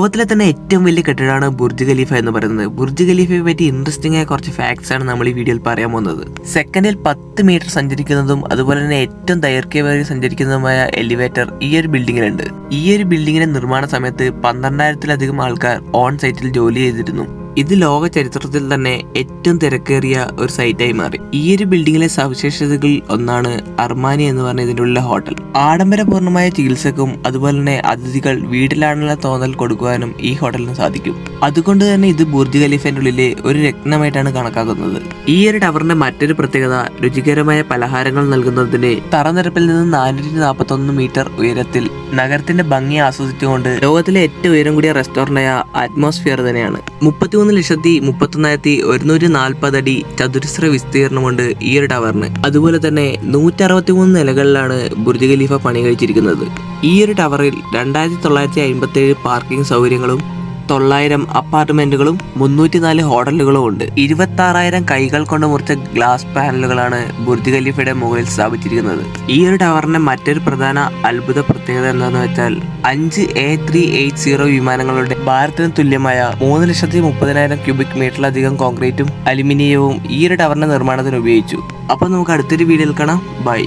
ലോകത്തിലെ തന്നെ ഏറ്റവും വലിയ കെട്ടിടമാണ് ബുർജ് ഖലീഫ എന്ന് പറയുന്നത്. ബുർജ് ഖലീഫയെ പറ്റി ഇൻട്രസ്റ്റിംഗ് ആയ കുറച്ച് ഫാക്ട്സ് ആണ് നമ്മൾ ഈ വീഡിയോയിൽ പറയാൻ പോകുന്നത്. സെക്കൻഡിൽ പത്ത് മീറ്റർ സഞ്ചരിക്കുന്നതും അതുപോലെ തന്നെ ഏറ്റവും ദൈർഘ്യമേറിയ സഞ്ചരിക്കുന്നതുമായ എലിവേറ്റർ ഈ ഒരു ബിൽഡിങ്ങിലുണ്ട് ഈ ഒരു ബിൽഡിങ്ങിന്റെ നിർമ്മാണ സമയത്ത് പന്ത്രണ്ടായിരത്തിലധികം ആൾക്കാർ ഓൺ സൈറ്റിൽ ജോലി ചെയ്തിരുന്നു. ഇത് ലോക ചരിത്രത്തിൽ തന്നെ ഏറ്റവും തിരക്കേറിയ ഒരു സൈറ്റായി മാറി. ഈ ഒരു ബിൽഡിങ്ങിലെ സവിശേഷതകളിൽ ഒന്നാണ് അർമാനി എന്ന് പറഞ്ഞ ഇതിനുള്ള ഹോട്ടൽ ആഡംബരപൂർണമായ ചികിത്സക്കും അതുപോലെ തന്നെ അതിഥികൾ വീട്ടിലാണെന്നുള്ള തോന്നൽ കൊടുക്കുവാനും ഈ ഹോട്ടലിന് സാധിക്കും. അതുകൊണ്ട് തന്നെ ഇത് ബുർജ് ഖലീഫിന്റെ ഉള്ളിലെ ഒരു രത്നമായിട്ടാണ് കണക്കാക്കുന്നത്. ഈ ഒരു ടവറിന്റെ മറ്റൊരു പ്രത്യേകത രുചികരമായ പലഹാരങ്ങൾ നൽകുന്നതിന് തറനിരപ്പിൽ നിന്ന് നാനൂറ്റി നാൽപ്പത്തി ഒന്ന് മീറ്റർ ഉയരത്തിൽ നഗരത്തിന്റെ ഭംഗി ആസ്വദിച്ചുകൊണ്ട് ലോകത്തിലെ ഏറ്റവും ഉയരം കൂടിയ റെസ്റ്റോറന്റായ അറ്റ്മോസ്ഫിയർ തന്നെയാണ്. മുപ്പത്തിമൂന്ന് ലക്ഷത്തി മുപ്പത്തൊന്നായിരത്തി ഒരുന്നൂറ്റി നാൽപ്പത് അടി ചതുരശ്ര വിസ്തീർണമുണ്ട് ഈ ഒരു ടവറിന്. അതുപോലെ തന്നെ നൂറ്റി അറുപത്തി മൂന്ന് നിലകളിലാണ് ബുർജ് ഖലീഫ പണി കഴിച്ചിരിക്കുന്നത് ഈ ഒരു ടവറിൽ രണ്ടായിരത്തി തൊള്ളായിരത്തി അമ്പത്തി ഏഴ് പാർക്കിംഗ് സൗകര്യങ്ങളും തൊള്ളായിരം അപ്പാർട്ട്മെന്റുകളും മുന്നൂറ്റിനാല് ഹോട്ടലുകളും ഉണ്ട്. ഇരുപത്തി ആറായിരം കൈകൾ കൊണ്ട് മുറിച്ച ഗ്ലാസ് പാനലുകളാണ് ബുർജ് ഖലീഫയുടെ മുകളിൽ സ്ഥാപിച്ചിരിക്കുന്നത്. ഈ ഒരു ടവറിന്റെ മറ്റൊരു പ്രധാന അത്ഭുത പ്രത്യേകത എന്താണെന്ന് വെച്ചാൽ അഞ്ച് എ ത്രീ എയ്റ്റ് സീറോ വിമാനങ്ങളുടെ ഭാരത്തിന് തുല്യമായ മൂന്ന് ലക്ഷത്തി മുപ്പതിനായിരം ക്യൂബിക് മീറ്ററിലധികം കോൺക്രീറ്റും അലുമിനിയവും ഈ ഒരു ടവറിന്റെ നിർമ്മാണത്തിന് ഉപയോഗിച്ചു. അപ്പോൾ നമുക്ക് അടുത്തൊരു വീഡിയോയിൽ കാണാം. ബൈ.